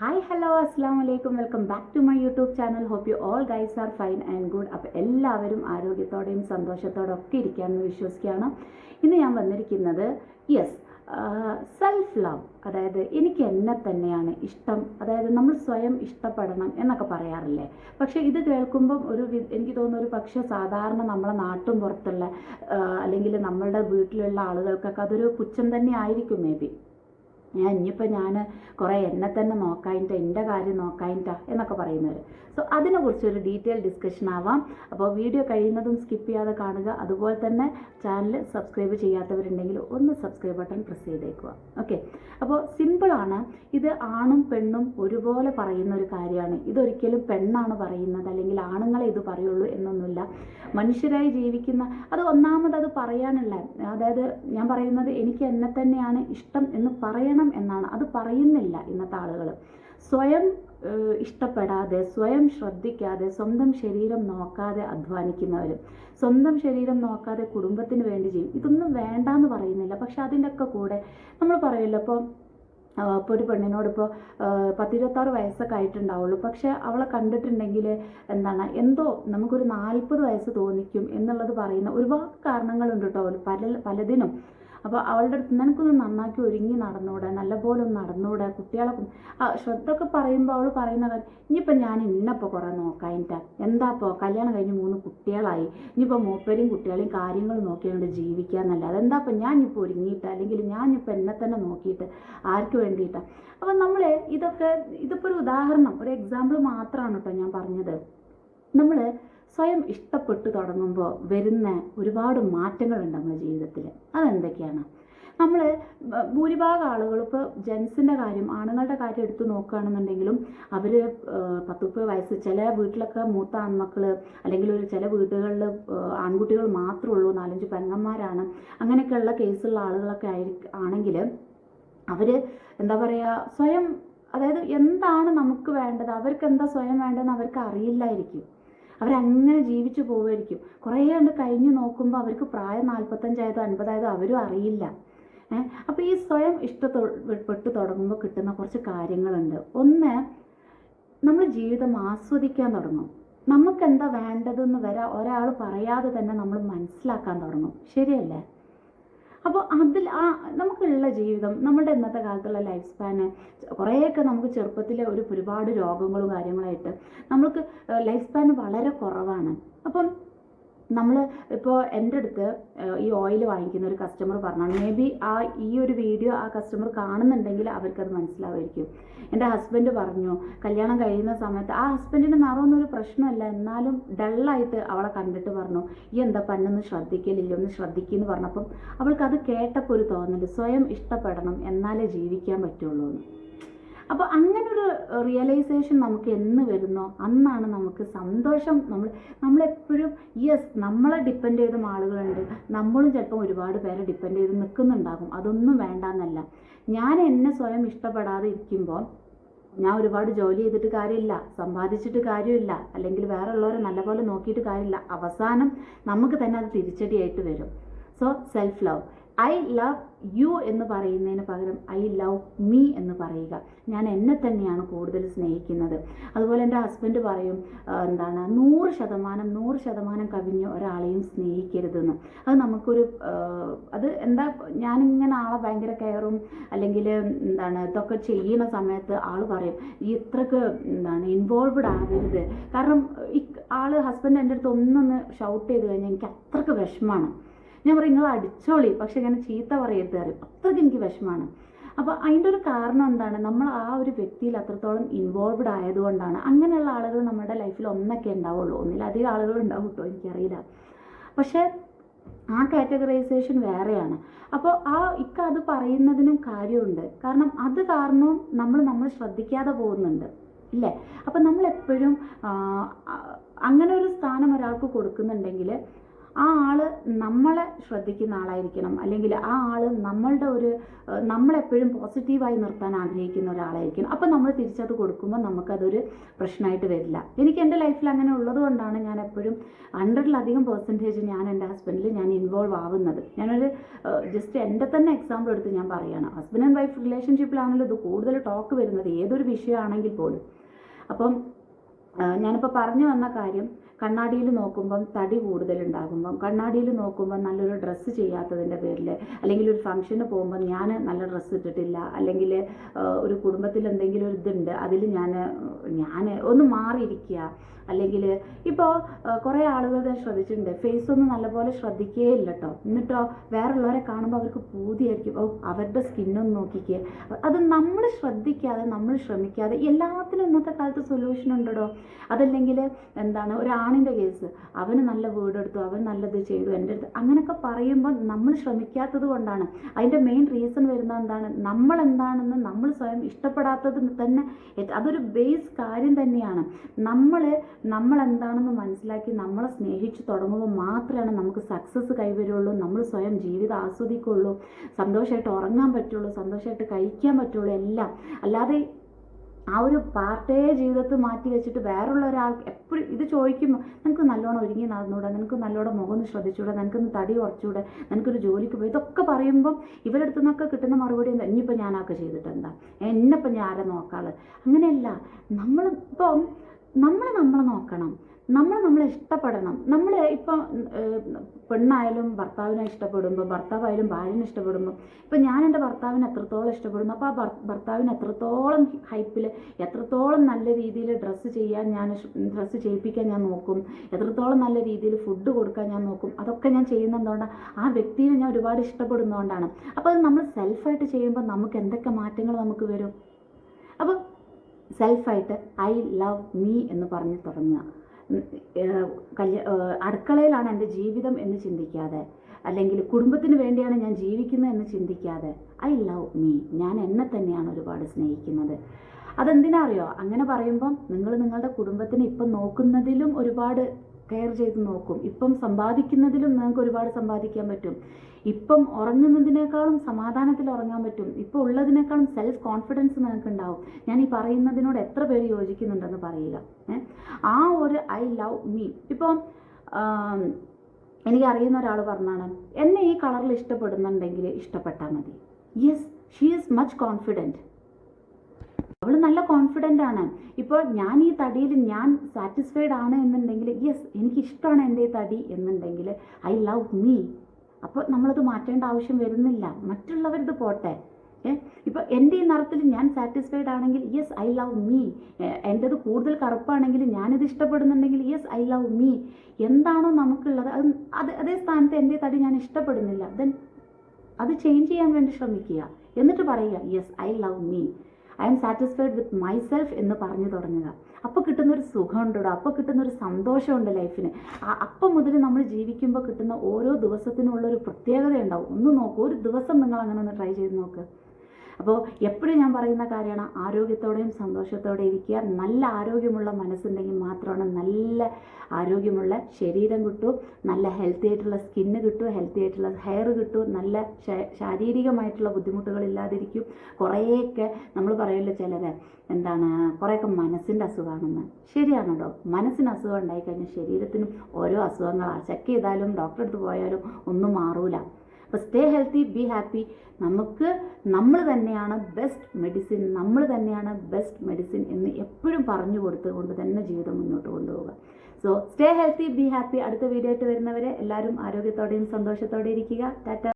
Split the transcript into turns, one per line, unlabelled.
Hi hello അസ്സാം വലൈക്കും welcome back to my YouTube channel hope you all guys are fine and good അപ്പോൾ എല്ലാവരും ആരോഗ്യത്തോടെയും സന്തോഷത്തോടെ ഒക്കെ ഇരിക്കാമെന്ന് വിശ്വസിക്കുകയാണ്. ഇന്ന് ഞാൻ വന്നിരിക്കുന്നത് യെസ് സെൽഫ് ലവ് അതായത് എനിക്ക് എന്നെ തന്നെയാണ് ഇഷ്ടം. അതായത് നമ്മൾ സ്വയം ഇഷ്ടപ്പെടണം എന്നൊക്കെ പറയാറില്ലേ? പക്ഷേ ഇത് കേൾക്കുമ്പം ഒരു എനിക്ക് തോന്നുന്നു ഒരു പക്ഷേ സാധാരണ നമ്മളെ നാട്ടും പുറത്തുള്ള അല്ലെങ്കിൽ നമ്മളുടെ വീട്ടിലുള്ള ആളുകൾക്കൊക്കെ അതൊരു പുച്ഛം തന്നെ ആയിരിക്കും മേ ബി ഞാൻ ഇനിയിപ്പോൾ ഞാൻ കുറേ എന്നെ തന്നെ നോക്കാനിട്ട എന്റെ കാര്യം നോക്കാനിട്ട എന്നൊക്കെ പറയുന്നവർ സോ അതിനെക്കുറിച്ച് ഒരു ഡീറ്റെയിൽ ഡിസ്കഷൻ ആവാം. അപ്പോൾ വീഡിയോ കഴിയുന്നതും സ്കിപ്പ് ചെയ്യാതെ കാണുക. അതുപോലെ തന്നെ ചാനൽ സബ്സ്ക്രൈബ് ചെയ്യാത്തവരുണ്ടെങ്കിൽ ഒന്ന് സബ്സ്ക്രൈബ് ബട്ടൺ പ്രസ് ചെയ്തേക്കുക. ഓക്കെ അപ്പോൾ സിമ്പിളാണ് ഇത് ആണും പെണ്ണും ഒരുപോലെ പറയുന്ന ഒരു കാര്യമാണ്. ഇതൊരിക്കലും പെണ്ണാണ് പറയുന്നത് അല്ലെങ്കിൽ ആണുങ്ങളെ ഇത് പറയുള്ളൂ എന്നൊന്നുമില്ല. മനുഷ്യരായി ജീവിക്കുന്ന അത് ഒന്നാമത് അത് പറയാനുള്ള അതായത് ഞാൻ പറയുന്നത് എനിക്ക് എന്നെ തന്നെയാണ് ഇഷ്ടം എന്ന് പറയണം എന്നാണ് അത് പറയുന്നില്ല ഇന്നത്തെ ആളുകൾ. സ്വയം ഇഷ്ടപ്പെടാതെ സ്വയം ശ്രദ്ധിക്കാതെ സ്വന്തം ശരീരം നോക്കാതെ അധ്വാനിക്കുന്നവർ സ്വന്തം ശരീരം നോക്കാതെ കുടുംബത്തിന് വേണ്ടി ചെയ്യും. ഇതൊന്നും വേണ്ട എന്ന് പറയുന്നില്ല. പക്ഷെ അതിന്റെ ഒക്കെ കൂടെ നമ്മൾ പറയുമല്ലോ ഇപ്പോൾ ഇപ്പോൾ ഒരു പെണ്ണിനോട് ഇപ്പോൾ പത്തിരുപത്താറ് വയസ്സൊക്കെ ആയിട്ടുണ്ടാവുള്ളൂ. പക്ഷെ അവളെ കണ്ടിട്ടുണ്ടെങ്കിൽ എന്താണ് എന്തോ നമുക്കൊരു നാൽപ്പത് വയസ്സ് തോന്നിക്കും എന്നുള്ളത് പറയുന്ന ഒരുപാട് കാരണങ്ങളുണ്ട് കേട്ടോ. പല പലതിനും. അപ്പോൾ അവളുടെ അടുത്ത് നിനക്കൊന്ന് നന്നാക്കി ഒരുങ്ങി നടന്നൂടെ നല്ലപോലെ ഒന്ന് നടന്നൂടെ കുട്ടികളെ ശ്രദ്ധയൊക്കെ പറയുമ്പോൾ അവൾ പറയുന്ന ഇനിയിപ്പോൾ ഞാൻ ഇന്നപ്പോൾ കുറേ നോക്കാം എന്താ എന്താപ്പോൾ കല്യാണം കഴിഞ്ഞ് മൂന്ന് കുട്ടികളായി. ഇനിയിപ്പോൾ മൂപ്പരെയും കുട്ടികളെയും കാര്യങ്ങൾ നോക്കിയാണ്ട് ജീവിക്കാന്നല്ല അതെന്താ ഇപ്പം ഞാൻ ഇപ്പോൾ ഒരുങ്ങിയിട്ട് അല്ലെങ്കിൽ ഞാൻ ഇപ്പോൾ എന്നെ തന്നെ നോക്കിയിട്ട് ആർക്ക് വേണ്ടിയിട്ടാണ് അപ്പം നമ്മൾ ഇതൊക്കെ ഇതിപ്പോൾ ഒരു ഉദാഹരണം ഒരു എക്സാമ്പിൾ മാത്രമാണ് കേട്ടോ ഞാൻ പറഞ്ഞത്. നമ്മൾ സ്വയം ഇഷ്ടപ്പെട്ടു തുടങ്ങുമ്പോൾ വരുന്ന ഒരുപാട് മാറ്റങ്ങളുണ്ട് നമ്മുടെ ജീവിതത്തിൽ അതെന്തൊക്കെയാണ്? നമ്മൾ ഭൂരിഭാഗം ആളുകൾ ഇപ്പോൾ ജെൻസിന്റെ കാര്യം ആണുങ്ങളുടെ കാര്യം എടുത്തു നോക്കുകയാണെന്നുണ്ടെങ്കിലും അവർ പത്ത് മുപ്പത് വയസ്സ് ചില വീട്ടിലൊക്കെ മൂത്ത ആൺമക്കൾ അല്ലെങ്കിൽ ഒരു ചില വീടുകളിൽ ആൺകുട്ടികൾ മാത്രമേ ഉള്ളൂ നാലഞ്ച് പെങ്ങന്മാരാണ്. അങ്ങനെയൊക്കെയുള്ള കേസുള്ള ആളുകളൊക്കെ ആയി ആണെങ്കിൽ അവർ എന്താ പറയുക സ്വയം അതായത് എന്താണ് നമുക്ക് വേണ്ടത്? അവർക്ക് എന്താ സ്വയം വേണ്ടതെന്ന് അവർക്ക് അറിയില്ലായിരിക്കും. അവരങ്ങനെ ജീവിച്ചു പോവുമായിരിക്കും. കുറേ കണ്ട് കഴിഞ്ഞു നോക്കുമ്പോൾ അവർക്ക് പ്രായം നാൽപ്പത്തഞ്ചായതോ അൻപതായതോ അവരും അറിയില്ല. അപ്പോൾ ഈ സ്വയം ഇഷ്ടപ്പെട്ടു തുടങ്ങുമ്പോൾ കിട്ടുന്ന കുറച്ച് കാര്യങ്ങളുണ്ട്. ഒന്ന് നമ്മൾ ജീവിതം ആസ്വദിക്കാൻ തുടങ്ങും. നമുക്കെന്താ വേണ്ടതെന്ന് വരെ ഒരാൾ പറയാതെ തന്നെ നമ്മൾ മനസ്സിലാക്കാൻ തുടങ്ങും. ശരിയല്ലേ? അപ്പോൾ അതിൽ ആ നമുക്കുള്ള ജീവിതം നമ്മുടെ ഇന്നത്തെ കാലത്തുള്ള ലൈഫ് സ്പാന് കുറേയൊക്കെ നമുക്ക് ചെറുപ്പത്തിലെ ഒരു ഒരുപാട് രോഗങ്ങളും കാര്യങ്ങളായിട്ട് നമുക്ക് ലൈഫ് സ്പാൻ വളരെ കുറവാണ്. അപ്പം നമ്മൾ ഇപ്പോൾ എന്റെ അടുത്ത് ഈ ഓയിൽ വാങ്ങിക്കുന്ന ഒരു കസ്റ്റമർ പറഞ്ഞാൽ മേ ബി ആ ഈ ഒരു വീഡിയോ ആ കസ്റ്റമർ കാണുന്നുണ്ടെങ്കിൽ അവർക്കത് മനസ്സിലാവുമായിരിക്കും. എന്റെ ഹസ്ബൻഡ് പറഞ്ഞു കല്യാണം കഴിയുന്ന സമയത്ത് ആ ഹസ്ബൻഡിന് നിറമൊന്നും ഒരു പ്രശ്നമല്ല. എന്നാലും ഡള്ളായിട്ട് അവളെ കണ്ടിട്ട് പറഞ്ഞു ഈ എന്താ പന്നൊന്ന് ശ്രദ്ധിക്കലില്ല ഒന്ന് ശ്രദ്ധിക്കുന്നു പറഞ്ഞപ്പം അവൾക്കത് കേട്ടപ്പോൾ ഒരു തോന്നൽ സ്വയം ഇഷ്ടപ്പെടണം എന്നാലേ ജീവിക്കാൻ പറ്റുള്ളൂ എന്ന് അപ്പോൾ അങ്ങനൊരു റിയലൈസേഷൻ നമുക്ക് എന്ന് വരുന്നോ? അന്നാണ് നമുക്ക് സന്തോഷം. നമ്മൾ നമ്മളെപ്പോഴും യെസ് നമ്മളെ ഡിപ്പെൻഡ് ചെയ്തും ആളുകളുണ്ട്. നമ്മളും ചിലപ്പോൾ ഒരുപാട് പേരെ ഡിപ്പെൻഡ് ചെയ്ത് നിൽക്കുന്നുണ്ടാകും അതൊന്നും വേണ്ടെന്നല്ല. ഞാൻ എന്നെ സ്വയം ഇഷ്ടപ്പെടാതെ ഇരിക്കുമ്പോൾ ഞാൻ ഒരുപാട് ജോലി ചെയ്തിട്ട് കാര്യമില്ല. സമ്പാദിച്ചിട്ട് കാര്യമില്ല. അല്ലെങ്കിൽ വേറെ ഉള്ളവരെ നല്ലപോലെ നോക്കിയിട്ട് കാര്യമില്ല. അവസാനം നമുക്ക് തന്നെ അത് തിരിച്ചടിയായിട്ട് വരും. So self love I love you എന്ന് പറയുന്നതിന് പകരം ഐ ലവ് മീ എന്ന് പറയുക. ഞാൻ എന്നെ തന്നെയാണ് കൂടുതൽ സ്നേഹിക്കുന്നത്. അതുപോലെ എന്റെ ഹസ്ബൻഡ് പറയും എന്താണ് നൂറ് ശതമാനം നൂറ് ശതമാനം കവിഞ്ഞ് ഒരാളെയും സ്നേഹിക്കരുതെന്ന്. അത് നമുക്കൊരു അത് എന്താ ഞാനിങ്ങനെ ആളെ ഭയങ്കര കെയറും അല്ലെങ്കിൽ എന്താണ് ഇതൊക്കെ ചെയ്യുന്ന സമയത്ത് ആൾ പറയും ഇത്രക്ക് എന്താണ് ഇൻവോൾവ്ഡ് ആവരുത്. കാരണം ഈ ആൾ ഹസ്ബൻഡ് എന്റെ അടുത്ത് ഒന്നൊന്ന് ഷൗട്ട് ചെയ്ത് കഴിഞ്ഞാൽ എനിക്ക് അത്രയ്ക്ക് വിഷമാണ് ഞാൻ പറയും നിങ്ങൾ അടിച്ചോളി. പക്ഷെ ഇങ്ങനെ ചീത്ത പറയരുത് അറിയും അത്രയ്ക്ക് എനിക്ക് വിഷമാണ് അപ്പോൾ അതിന്റെ ഒരു കാരണം എന്താണ്? നമ്മൾ ആ ഒരു വ്യക്തിയിൽ അത്രത്തോളം ഇൻവോൾവ്ഡ് ആയതുകൊണ്ടാണ്. അങ്ങനെയുള്ള ആളുകൾ നമ്മുടെ ലൈഫിൽ ഒന്നൊക്കെ ഉണ്ടാവുള്ളൂ. ഒന്നിലധികം ആളുകൾ ഉണ്ടാവും കേട്ടോ എനിക്കറിയില്ല. പക്ഷേ ആ കാറ്റഗറൈസേഷൻ വേറെയാണ്. അപ്പോൾ ആ ഇക്ക അത് പറയുന്നതിനും കാര്യമുണ്ട്. കാരണം അത് കാരണവും നമ്മൾ നമ്മൾ ശ്രദ്ധിക്കാതെ പോകുന്നുണ്ട്. ഇല്ലേ? അപ്പം നമ്മളെപ്പോഴും അങ്ങനെ ഒരു സ്ഥാനം ഒരാൾക്ക് കൊടുക്കുന്നുണ്ടെങ്കിൽ ആ ആൾ നമ്മളെ ശ്രദ്ധിക്കുന്ന ആളായിരിക്കണം. അല്ലെങ്കിൽ ആ ആൾ നമ്മളുടെ ഒരു നമ്മളെപ്പോഴും പോസിറ്റീവായി നിർത്താൻ ആഗ്രഹിക്കുന്ന ഒരാളായിരിക്കണം. അപ്പം നമ്മൾ തിരിച്ചത് കൊടുക്കുമ്പോൾ നമുക്കതൊരു പ്രശ്നമായിട്ട് വരില്ല. എനിക്ക് എന്റെ ലൈഫിൽ അങ്ങനെ ഉള്ളത് കൊണ്ടാണ് ഞാൻ എപ്പോഴും ഹൺഡ്രഡിലധികം പെർസെന്റേജ് ഞാൻ എന്റെ ഹസ്ബൻഡിൽ ഞാൻ ഇൻവോൾവ് ആവുന്നത്. ഞാനൊരു ജസ്റ്റ് എന്റെ തന്നെ എക്സാമ്പിൾ എടുത്ത് ഞാൻ പറയുകയാണ് ഹസ്ബൻഡ് ആൻഡ് വൈഫ് റിലേഷൻഷിപ്പിലാണല്ലോ ഇത് കൂടുതൽ ടോക്ക് വരുന്നത്. ഏതൊരു വിഷയമാണെങ്കിൽ പോലും. അപ്പം ഞാനിപ്പോൾ പറഞ്ഞു വന്ന കാര്യം കണ്ണാടിയിൽ നോക്കുമ്പം തടി കൂടുതലുണ്ടാകുമ്പം കണ്ണാടിയിൽ നോക്കുമ്പം നല്ലൊരു ഡ്രസ്സ് ചെയ്യാത്തതിന്റെ പേരിൽ അല്ലെങ്കിൽ ഒരു ഫംഗ്ഷന് പോകുമ്പോൾ ഞാൻ നല്ല ഡ്രസ്സ് ഇട്ടിട്ടില്ല അല്ലെങ്കിൽ ഒരു കുടുംബത്തിൽ എന്തെങ്കിലും ഒരു ഇതുണ്ട് അതിൽ ഞാൻ ഞാൻ ഒന്ന് മാറിയിരിക്കുക അല്ലെങ്കിൽ ഇപ്പോൾ കുറേ ആളുകൾ ശ്രദ്ധിച്ചിട്ടുണ്ട്. ഫേസ് ഒന്നും നല്ലപോലെ ശ്രദ്ധിക്കേ ഇല്ല കേട്ടോ എന്നിട്ടോ വേറുള്ളവരെ കാണുമ്പോൾ അവർക്ക് പൂതിയായിരിക്കും. ഓ അവരുടെ സ്കിന്നൊന്ന് നോക്കിക്കേ. അത് നമ്മൾ ശ്രദ്ധിക്കാതെ നമ്മൾ ശ്രമിക്കാതെ എല്ലാത്തിനും ഇന്നത്തെ കാലത്ത് സൊല്യൂഷൻ ഉണ്ടോ അതല്ലെങ്കിൽ എന്താണ് ഒരാണിന്റെ കേസ്. അവന് നല്ല വീടെടുത്തു അവൻ നല്ലത് ചെയ്തു എന്റെ അടുത്ത് അങ്ങനെയൊക്കെ പറയുമ്പോൾ നമ്മൾ ശ്രമിക്കാത്തത് കൊണ്ടാണ്. അതിന്റെ മെയിൻ റീസൺ വരുന്നത് എന്താണ്? നമ്മൾ എന്താണെന്ന് നമ്മൾ സ്വയം ഇഷ്ടപ്പെടാത്തത് തന്നെ അതൊരു ബേസ് കാര്യം തന്നെയാണ്. നമ്മൾ നമ്മൾ എന്താണെന്ന് മനസ്സിലാക്കി നമ്മളെ സ്നേഹിച്ച് തുടങ്ങുമ്പോൾ മാത്രമാണ് നമുക്ക് സക്സസ് കൈവരുള്ളൂ. നമ്മൾ സ്വയം ജീവിതം ആസ്വദിക്കുള്ളൂ. സന്തോഷമായിട്ട് ഉറങ്ങാൻ പറ്റുള്ളൂ സന്തോഷമായിട്ട് കഴിക്കാൻ പറ്റുള്ളൂ എല്ലാം. അല്ലാതെ ആ ഒരു പാർട്ടേ ജീവിതത്തിൽ മാറ്റി വെച്ചിട്ട് വേറുള്ള ഒരാൾ എപ്പോഴും ഇത് ചോദിക്കുമ്പോൾ നിനക്ക് നല്ലോണം ഒരുങ്ങി നടന്നൂടെ നിനക്ക് നല്ലോണം മുഖം ഒന്ന് ശ്രദ്ധിച്ചൂടെ നിനക്കൊന്ന് തടി കുറച്ചുകൂടെ നിനക്കൊരു ജോലിക്ക് പോയി ഇതൊക്കെ പറയുമ്പം ഇവരുടെ അടുത്ത് നിന്നൊക്കെ കിട്ടുന്ന മറുപടി എന്താ? ഇനിയിപ്പോൾ ഞാനൊക്കെ ചെയ്തിട്ട് എന്താ എന്നിപ്പം ഞാൻ ആരെ നോക്കാൾ? അങ്ങനെയല്ല നമ്മൾ ഇപ്പം നമ്മൾ നമ്മളെ നോക്കണം. നമ്മൾ നമ്മളെ ഇഷ്ടപ്പെടണം. നമ്മൾ ഇപ്പം പെണ്ണായാലും ഭർത്താവിനെ ഇഷ്ടപ്പെടുമ്പോൾ ഭർത്താവായാലും ഭാര്യനെ ഇഷ്ടപ്പെടുമ്പോൾ ഇപ്പം ഞാൻ എന്റെ ഭർത്താവിനെ എത്രത്തോളം ഇഷ്ടപ്പെടുന്നു അപ്പോൾ ആ ഭർത്താവിനെ എത്രത്തോളം ഹൈപ്പിൽ എത്രത്തോളം നല്ല രീതിയിൽ ഡ്രസ്സ് ചെയ്യാൻ ഞാൻ ഡ്രസ്സ് ചെയ്യിപ്പിക്കാൻ ഞാൻ നോക്കും എത്രത്തോളം നല്ല രീതിയിൽ ഫുഡ് കൊടുക്കാൻ ഞാൻ നോക്കും അതൊക്കെ ഞാൻ ചെയ്യുന്നതുകൊണ്ടാണ് ആ വ്യക്തിയെ ഞാൻ ഒരുപാട് ഇഷ്ടപ്പെടുന്നതുകൊണ്ടാണ്. അപ്പോൾ അത് നമ്മൾ സെൽഫായിട്ട് ചെയ്യുമ്പോൾ നമുക്ക് എന്തൊക്കെ മാറ്റങ്ങൾ നമുക്ക് വരും? അപ്പോൾ സെൽഫായിട്ട് ഐ ലവ് മീ എന്ന് പറഞ്ഞ് തുടങ്ങുക. കല്യ അടുക്കളയിലാണ് എന്റെ ജീവിതം എന്ന് ചിന്തിക്കാതെ അല്ലെങ്കിൽ കുടുംബത്തിന് വേണ്ടിയാണ് ഞാൻ ജീവിക്കുന്നത് എന്ന് ചിന്തിക്കാതെ ഐ ലവ് മീ ഞാൻ എന്നെ തന്നെയാണ് ഒരുപാട് സ്നേഹിക്കുന്നത്. അതെന്തിനാ അറിയോ? അങ്ങനെ പറയുമ്പം നിങ്ങൾ നിങ്ങളുടെ കുടുംബത്തിനെ ഇപ്പം നോക്കുന്നതിലും ഒരുപാട് കെയർ ചെയ്ത് നോക്കും. ഇപ്പം സമ്പാദിക്കുന്നതിലും നിങ്ങൾക്ക് ഒരുപാട് സമ്പാദിക്കാൻ പറ്റും. ഇപ്പം ഉറങ്ങുന്നതിനേക്കാളും സമാധാനത്തിൽ ഉറങ്ങാൻ പറ്റും. ഇപ്പോൾ ഉള്ളതിനേക്കാളും സെൽഫ് കോൺഫിഡൻസ് നിങ്ങൾക്ക് ഉണ്ടാവും ഞാൻ ഈ പറയുന്നതിനോട് എത്ര പേര് യോജിക്കുന്നുണ്ടെന്ന് പറയുക? ആ ഒരു ഐ ലവ് മീ ഇപ്പം എനിക്ക് അറിയുന്ന ഒരാൾ പറഞ്ഞാണ് എന്നെ ഈ കളറിൽ ഇഷ്ടപ്പെടുന്നുണ്ടെങ്കിൽ ഇഷ്ടപ്പെട്ടാൽ മതി. Yes she is much confident അവൾ നല്ല കോൺഫിഡന്റ് ആണ്. ഇപ്പോൾ ഞാൻ ഈ തടിയിൽ ഞാൻ സാറ്റിസ്ഫൈഡ് ആണ് എന്നുണ്ടെങ്കിൽ യെസ് എനിക്ക് ഇഷ്ടമാണ് എന്റെ ഈ തടി എന്നുണ്ടെങ്കിൽ ഐ ലവ് മീ അപ്പോൾ നമ്മളത് മാറ്റേണ്ട ആവശ്യം വരുന്നില്ല. മറ്റുള്ളവരിത് പോട്ടെ. ഇപ്പോൾ എന്റെ ഈ നിറത്തിൽ ഞാൻ സാറ്റിസ്ഫൈഡ് ആണെങ്കിൽ യെസ് ഐ ലവ് മീ എന്റെത് കൂടുതൽ കറുപ്പാണെങ്കിൽ ഞാനിത് ഇഷ്ടപ്പെടുന്നുണ്ടെങ്കിൽ യെസ് ഐ ലവ് മീ എന്താണോ നമുക്കുള്ളത്. അത് അത് അതേ സ്ഥാനത്ത് എന്റെ തടി ഞാൻ ഇഷ്ടപ്പെടുന്നില്ല. ദെൻ അത് ചേഞ്ച് ചെയ്യാൻ വേണ്ടി ശ്രമിക്കുക. എന്നിട്ട് പറയുക yes I love me I am satisfied with myself എന്ന് പറഞ്ഞു തുടങ്ങുക. അപ്പോൾ കിട്ടുന്നൊരു സുഖമുണ്ടോ അപ്പോൾ കിട്ടുന്നൊരു സന്തോഷമുണ്ട് ലൈഫിന് അപ്പം മുതൽ നമ്മൾ ജീവിക്കുമ്പോൾ കിട്ടുന്ന ഓരോ ദിവസത്തിനുള്ളൊരു പ്രത്യേകത ഉണ്ടാവും ഒന്ന് നോക്കൂ ഒരു ദിവസം നിങ്ങൾ അങ്ങനെ ഒന്ന് ട്രൈ ചെയ്ത് നോക്ക്. അപ്പോൾ എപ്പോഴും ഞാൻ പറയുന്ന കാര്യമാണ് ആരോഗ്യത്തോടെയും സന്തോഷത്തോടെ ഇരിക്കുക. നല്ല ആരോഗ്യമുള്ള മനസ്സുണ്ടെങ്കിൽ മാത്രമാണ് നല്ല ആരോഗ്യമുള്ള ശരീരം കിട്ടും നല്ല ഹെൽത്തി ആയിട്ടുള്ള സ്കിന്ന് കിട്ടും ഹെൽത്തി ആയിട്ടുള്ള ഹെയർ കിട്ടും നല്ല ശാരീരികമായിട്ടുള്ള ബുദ്ധിമുട്ടുകളില്ലാതിരിക്കും. കുറേയൊക്കെ നമ്മൾ പറയുമല്ലോ ചിലത് എന്താണ് കുറേയൊക്കെ മനസ്സിന്റെ അസുഖമാണെന്ന്. ശരിയാണല്ലോ മനസ്സിന് അസുഖം ഉണ്ടായിക്കഴിഞ്ഞാൽ ശരീരത്തിനും ഓരോ അസുഖങ്ങളാണ്. ചെക്ക് ചെയ്താലും ഡോക്ടറെ അടുത്ത് പോയാലും ഒന്നും മാറൂല. അപ്പോൾ സ്റ്റേ ഹെൽത്തി ബി ഹാപ്പി നമുക്ക് നമ്മൾ തന്നെയാണ് ബെസ്റ്റ് മെഡിസിൻ നമ്മൾ തന്നെയാണ് ബെസ്റ്റ് മെഡിസിൻ എന്ന് എപ്പോഴും പറഞ്ഞു കൊടുത്തുകൊണ്ട് തന്നെ ജീവിതം മുന്നോട്ട് കൊണ്ടുപോകുക so stay healthy be happy അടുത്ത വീഡിയോ ആയിട്ട് വരുന്നവരെ എല്ലാവരും ആരോഗ്യത്തോടെയും സന്തോഷത്തോടെ ഇരിക്കുക. ടാറ്റ